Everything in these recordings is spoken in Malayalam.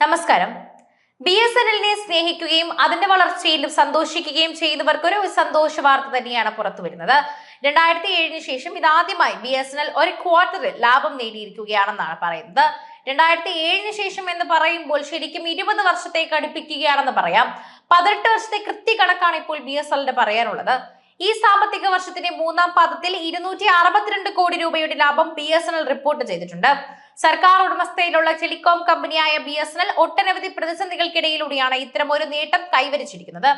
നമസ്കാരം. ബി എസ് എൻ എല്ലിനെ സ്നേഹിക്കുകയും അതിന്റെ വളർച്ചയിലും സന്തോഷിക്കുകയും ചെയ്യുന്നവർക്ക് ഒരു സന്തോഷ വാർത്ത തന്നെയാണ് പുറത്തു വരുന്നത്. രണ്ടായിരത്തി ഏഴിന് ശേഷം ഇതാദ്യമായി ബി എസ് എൻ എൽ ഒരു ക്വാർട്ടറിൽ ലാഭം നേടിയിരിക്കുകയാണെന്നാണ് പറയുന്നത്. രണ്ടായിരത്തി ഏഴിന് ശേഷം എന്ന് പറയുമ്പോൾ ശരിക്കും ഇരുപത് വർഷത്തേക്ക് അടുപ്പിക്കുകയാണെന്ന് പറയാം. പതിനെട്ട് വർഷത്തെ കൃത്യ കണക്കാണ് ഇപ്പോൾ ബി എസ് എല്ലിന്റെ പറയാനുള്ളത്. ഈ സാമ്പത്തിക വർഷത്തിന്റെ മൂന്നാം പാദത്തിൽ ഇരുന്നൂറ്റി അറുപത്തിരണ്ട് കോടി രൂപയുടെ ലാഭം B S N L report ചെയ്തിട്ടുണ്ട്. സർക്കാർ ഉടമസ്ഥയിലുള്ള ടെലികോം കമ്പനിയായ ബി എസ് എൻ എൽ ഒട്ടനവധി പ്രതിസന്ധികൾക്കിടയിലൂടെയാണ് ഇത്തരം ഒരു നേട്ടം കൈവരിച്ചിരിക്കുന്നത്.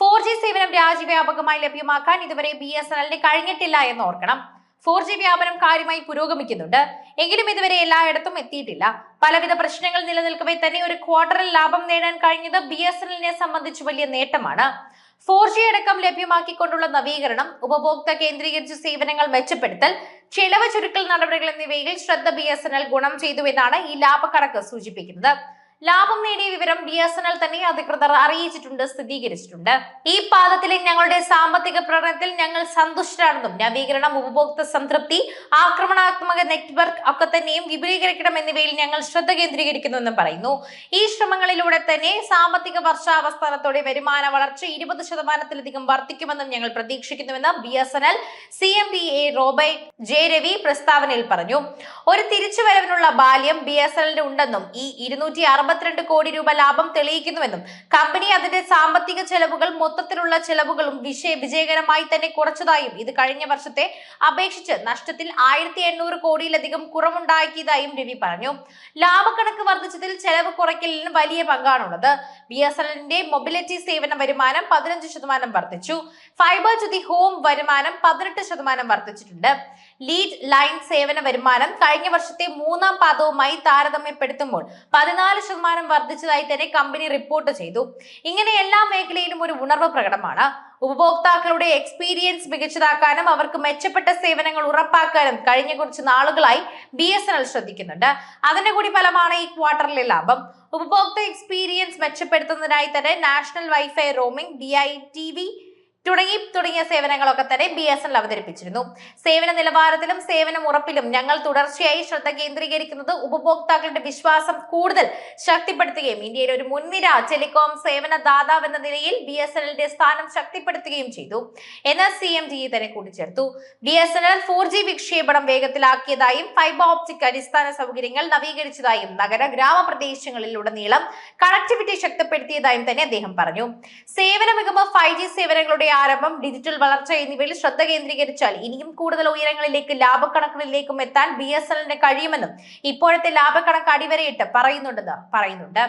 ഫോർ ജി സേവനം രാജ്യവ്യാപകമായി ലഭ്യമാക്കാൻ ഇതുവരെ ബി എസ് എൻ എല്ലിന് കഴിഞ്ഞിട്ടില്ല എന്ന് ഓർക്കണം. ഫോർ ജി വ്യാപനം കാര്യമായി പുരോഗമിക്കുന്നുണ്ട്. എങ്കിലും ഇതുവരെ എല്ലായിടത്തും എത്തിയിട്ടില്ല. പലവിധ പ്രശ്നങ്ങൾ നിലനിൽക്കവേ തന്നെ ഒരു ക്വാർട്ടറിൽ ലാഭം നേടാൻ കഴിഞ്ഞത് ബി എസ് എൻ എല്ലിനെ സംബന്ധിച്ച് വലിയ നേട്ടമാണ്. ഫോർ ജി അടക്കം ലഭ്യമാക്കിക്കൊണ്ടുള്ള നവീകരണം ഉപഭോക്തൃ കേന്ദ്രീകരിച്ച സേവനങ്ങൾ മെച്ചപ്പെടുത്തൽ ചെലവ് ചുരുക്കൽ നടപടികൾ എന്നിവയിൽ ശ്രദ്ധ ബി എസ് എൻ എൽ ഗുണം ചെയ്തുവെന്നാണ് ഈ ലാഭക്കണക്ക് സൂചിപ്പിക്കുന്നത്. ലാഭം നേടിയ വിവരം ബി എസ് എൻ എൽ തന്നെ അധികൃതർ അറിയിച്ചിട്ടുണ്ട് സ്ഥിരീകരിച്ചിട്ടുണ്ട്. ഈ പാദത്തിലെ ഞങ്ങളുടെ സാമ്പത്തിക പ്രകടനത്തിൽ ഞങ്ങൾ സന്തുഷ്ടരാണെന്നും നവീകരണം ഉപഭോക്തൃ സംതൃപ്തി ആക്രമണാത്മക നെറ്റ്വർക്ക് ഒക്കെ തന്നെയും വിപുലീകരിക്കണം എന്നിവയിൽ ഞങ്ങൾ ശ്രദ്ധ കേന്ദ്രീകരിക്കുന്നുവെന്നും പറയുന്നു. ഈ ശ്രമങ്ങളിലൂടെ തന്നെ സാമ്പത്തിക വർഷാവസാനത്തോടെ വരുമാന വളർച്ച ഇരുപത് ശതമാനത്തിലധികം വർദ്ധിക്കുമെന്നും ഞങ്ങൾ പ്രതീക്ഷിക്കുന്നുവെന്ന് B S N L C M D A Robert J Ravi പ്രസ്താവനയിൽ പറഞ്ഞു. ഒരു തിരിച്ചുവരവിനുള്ള ബാല്യം ബി എസ് എൻ എല്ലിന് ഉണ്ടെന്നും ഈ ഇരുന്നൂറ്റി അറുപത്തിരണ്ട് കോടി രൂപ ലാഭം തെളിയിക്കുന്നുവെന്നും കമ്പനി അതിന്റെ സാമ്പത്തിക ചെലവുകൾ മൊത്തത്തിലുള്ള ചെലവുകളും വിഷയ വിജയകരമായി തന്നെ കുറച്ചതായും ഇത് കഴിഞ്ഞ വർഷത്തെ അപേക്ഷിച്ച് നഷ്ടത്തിൽ ആയിരത്തി എണ്ണൂറ് കോടിയിലധികം കുറവുണ്ടാക്കിയതായും രവി പറഞ്ഞു. ലാഭക്കണക്ക് വർദ്ധിച്ചതിൽ ചെലവ് കുറയ്ക്കലിന് വലിയ പങ്കാണുള്ളത്. ബി എസ് എല്ലിന്റെ മൊബിലിറ്റി സേവന വരുമാനം പതിനഞ്ച് ശതമാനം വർദ്ധിച്ചു. ഫൈബർ ടു ദി ഹോം വരുമാനം പതിനെട്ട് ശതമാനം വർദ്ധിച്ചിട്ടുണ്ട്. ലീഡ് ലൈൻ സേവന വരുമാനം കഴിഞ്ഞ വർഷത്തെ മൂന്നാം പാദവുമായി താരതമ്യപ്പെടുത്തുമ്പോൾ പതിനാല് ശതമാനം വർദ്ധിച്ചതായി തന്നെ കമ്പനി റിപ്പോർട്ട് ചെയ്തു. ഇങ്ങനെ എല്ലാ മേഖലയിലും ഒരു ഉണർവ് പ്രകടമാണ്. ഉപഭോക്താക്കളുടെ എക്സ്പീരിയൻസ് മികച്ചതാക്കാനും അവർക്ക് മെച്ചപ്പെട്ട സേവനങ്ങൾ ഉറപ്പാക്കാനും കഴിഞ്ഞ കുറച്ച് നാളുകളായി ബി എസ് എൻ എൽ ശ്രദ്ധിക്കുന്നുണ്ട്. അതിന്റെ കൂടി ഫലമാണ് ഈ ക്വാർട്ടറിലെ ലാഭം. ഉപഭോക്തൃ എക്സ്പീരിയൻസ് മെച്ചപ്പെടുത്തുന്നതിനായി തന്നെ national wifi roaming D I T V തുടങ്ങി തുടങ്ങിയ സേവനങ്ങളൊക്കെ തന്നെ ബി എസ് എൻ അവതരിപ്പിച്ചിരുന്നു. സേവന നിലവാരത്തിലും സേവനം ഉറപ്പിലും ഞങ്ങൾ തുടർച്ചയായി ശ്രദ്ധ കേന്ദ്രീകരിക്കുന്നത് ഉപഭോക്താക്കളുടെ വിശ്വാസം കൂടുതൽ ശക്തിപ്പെടുത്തുകയും ഇന്ത്യയിലെ ഒരു മുൻനിര ടെലികോം സേവന ദാതാവ് എന്ന നിലയിൽ ബി എസ് എൻ എല്ലിന്റെ സ്ഥാനം ശക്തിപ്പെടുത്തുകയും ചെയ്തു. എന്ന് സി എം ജി തന്നെ കൂട്ടിച്ചേർത്തു. B S N L four G വിക്ഷേപണം വേഗത്തിലാക്കിയതായും ഫൈബർ ഓപ്റ്റിക് അടിസ്ഥാന സൗകര്യങ്ങൾ നവീകരിച്ചതായും നഗര ഗ്രാമപ്രദേശങ്ങളിലുടനീളം കണക്ടിവിറ്റി ശക്തിപ്പെടുത്തിയതായും തന്നെ അദ്ദേഹം പറഞ്ഞു. സേവന മികവ് ഫൈവ് ജി സേവനങ്ങളുടെ ആരംഭം ഡിജിറ്റൽ വളർച്ച എന്നിവയിൽ ശ്രദ്ധ കേന്ദ്രീകരിച്ചാൽ ഇനിയും കൂടുതൽ ഉയരങ്ങളിലേക്ക് ലാഭക്കണക്കുകളിലേക്കും എത്താൻ ബി എസ് എല്ലിന് കഴിയുമെന്നും ഇപ്പോഴത്തെ ലാഭക്കണക്ക് അടിവരയിട്ട് പറയുന്നുണ്ടെന്ന് പറയുന്നുണ്ട്.